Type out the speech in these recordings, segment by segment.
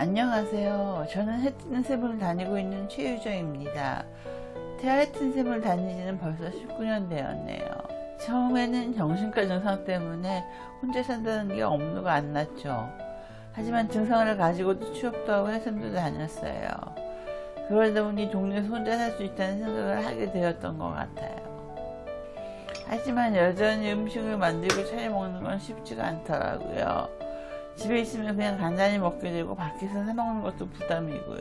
안녕하세요. 저는 해튼 샘을 다니고 있는 최유정입니다. 태아 해튼 샘을 다니지는 벌써 19년 되었네요. 처음에는 정신과 증상 때문에 혼자 산다는 게 엄두가 안 났죠. 하지만 증상을 가지고도 취업도 하고 해샘도 다녔어요. 그러다 보니 동네에서 혼자 살 수 있다는 생각을 하게 되었던 것 같아요. 하지만 여전히 음식을 만들고 차려 먹는 건 쉽지가 않더라고요. 집에 있으면 그냥 간단히 먹게 되고 밖에서 사 먹는 것도 부담이고요.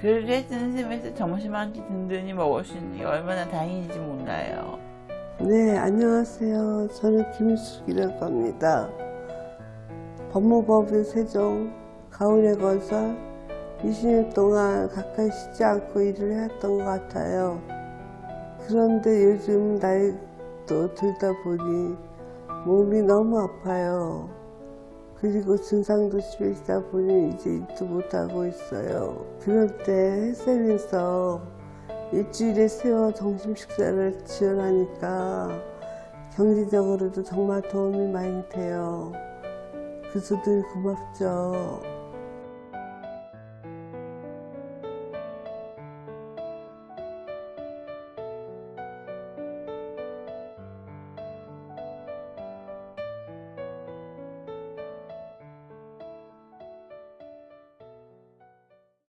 그래도 해튼 샘에서 점심 한 끼 든든히 먹을 수 있는 게 얼마나 다행인지 몰라요. 네, 안녕하세요. 저는 김숙이라고 합니다. 법무법인 세종 가운의 건설 20년 동안 가까이 쉬지 않고 일을 해왔던 것 같아요. 그런데 요즘 나이도 들다 보니 몸이 너무 아파요. 그리고 증상도 심해지다 보니 이제 일도 못하고 있어요. 그럴 때 헬스장에서 일주일에 세워 점심 식사를 지원하니까 경제적으로도 정말 도움이 많이 돼요. 그래서 늘 고맙죠.